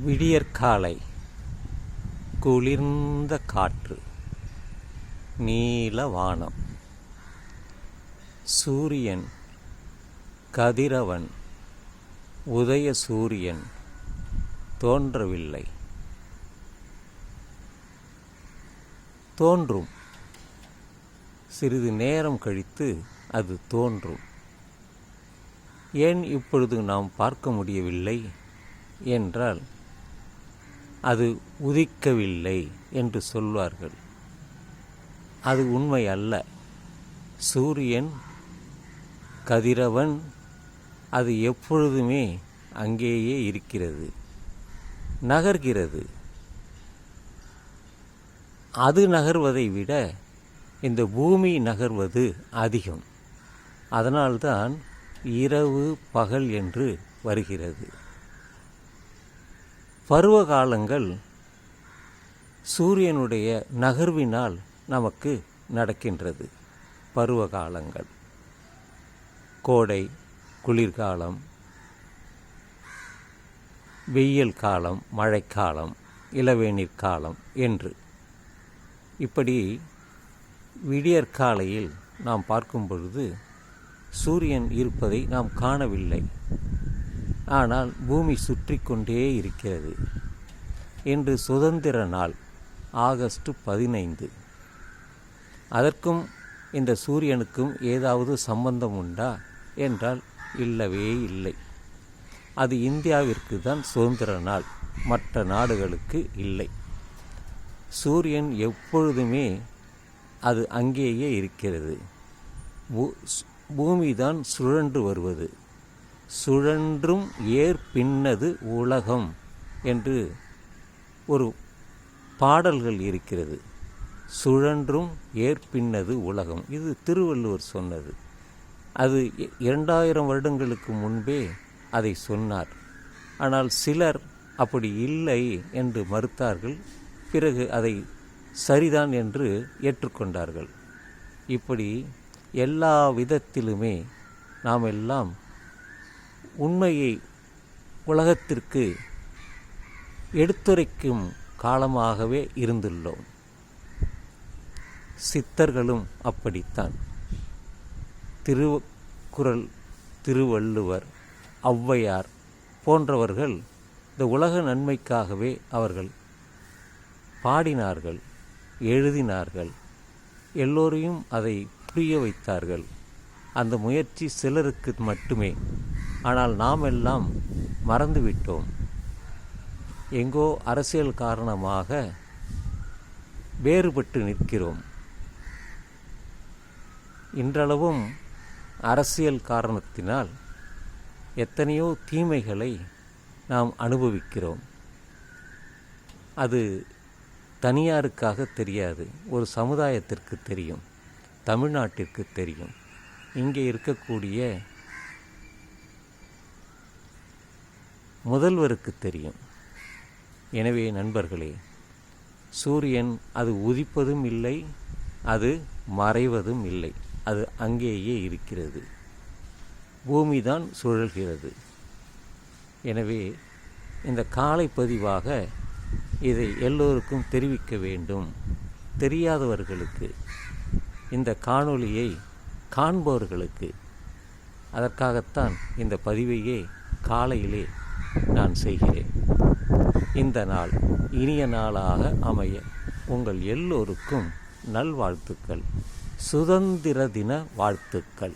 விடியற்காலை குளிர்ந்த காற்று நீல வானம் சூரியன் கதிரவன் உதய சூரியன் தோன்றவில்லை. தோன்றும். சிறிது நேரம் கழித்து அது தோன்றும். ஏன் இப்பொழுது நாம் பார்க்க முடியவில்லை? என்றால் அது உதிக்கவில்லை என்று சொல்வார்கள். அது உண்மை அல்ல. சூரியன் கதிரவன் அது எப்பொழுதுமே அங்கேயே இருக்கிறது நகர்கிறது. அது நகர்வதை விட இந்த பூமி நகர்வது அதிகம். அதனால்தான் இரவு பகல் என்று வருகிறது. பருவ காலங்கள் சூரியனுடைய நகர்வினால் நமக்கு நடக்கின்றது. பருவ காலங்கள் கோடை குளிர்காலம் வெயில் காலம் மழைக்காலம் இளவேநீர் காலம் என்று. இப்படி விடியற்காலையில் நாம் பார்க்கும் பொழுது சூரியன் இருப்பதை நாம் காணவில்லை. ஆனால் பூமி சுற்றி கொண்டே இருக்கிறது. இன்று சுதந்திர நாள் ஆகஸ்ட் பதினைந்து. அதற்கும் இந்த சூரியனுக்கும் ஏதாவது சம்பந்தம் உண்டா? என்றால் இல்லவே இல்லை. அது இந்தியாவிற்கு தான் சுதந்திர நாள் மற்ற நாடுகளுக்கு இல்லை. சூரியன் எப்பொழுதுமே அது அங்கேயே இருக்கிறது. பூமி தான் சுழன்று வருவது. சுழன்றும் ஏர் பின்னது உலகம் என்று ஒரு பாடல்கள் இருக்கிறது. சுழன்றும் ஏர் பின்னது உலகம். இது திருவள்ளுவர் சொன்னது. அது இரண்டாயிரம் வருடங்களுக்கு முன்பே அதை சொன்னார். ஆனால் சிலர் அப்படி இல்லை என்று மறுத்தார்கள். பிறகு அதை சரிதான் என்று ஏற்றுக்கொண்டார்கள். இப்படி எல்லா விதத்திலுமே நாம் எல்லாம் உண்மையை உலகத்திற்கு எடுத்துரைக்கும் காலமாகவே இருந்துள்ளோம். சித்தர்களும் அப்படித்தான். திருக்குறள் திருவள்ளுவர் ஔவையார் போன்றவர்கள் இந்த உலக நன்மைக்காகவே அவர்கள் பாடினார்கள் எழுதினார்கள். எல்லோரையும் அதை புரிய வைத்தார்கள். அந்த முயற்சி சிலருக்கு மட்டுமே ஆனால் நாம் எல்லாம் மறந்துவிட்டோம். எங்கோ அரசியல் காரணமாக வேறுபட்டு நிற்கிறோம். இன்றளவும் அரசியல் காரணத்தினால் எத்தனையோ தீமைகளை நாம் அனுபவிக்கிறோம். அது தனியாருக்காக தெரியாது ஒரு சமுதாயத்திற்கு தெரியும் தமிழ்நாட்டிற்கு தெரியும். இங்கே இருக்கக்கூடிய முதல்வருக்கு தெரியும். எனவே நண்பர்களே சூரியன் அது உதிப்பதும் இல்லை அது மறைவதும் இல்லை. அது அங்கேயே இருக்கிறது. பூமி தான் சுழல்கிறது. எனவே இந்த காலை பதிவாக இதை எல்லோருக்கும் தெரிவிக்க வேண்டும். தெரியாதவர்களுக்கு இந்த காணொளியை காண்பவர்களுக்கு. அதற்காகத்தான் இந்த பதிவையே காலையிலே நான் செய்கிறேன். இந்த நாள் இனிய நாளாக அமைய உங்கள் எல்லோருக்கும் நல்வாழ்த்துக்கள். சுதந்திர தின வாழ்த்துக்கள்.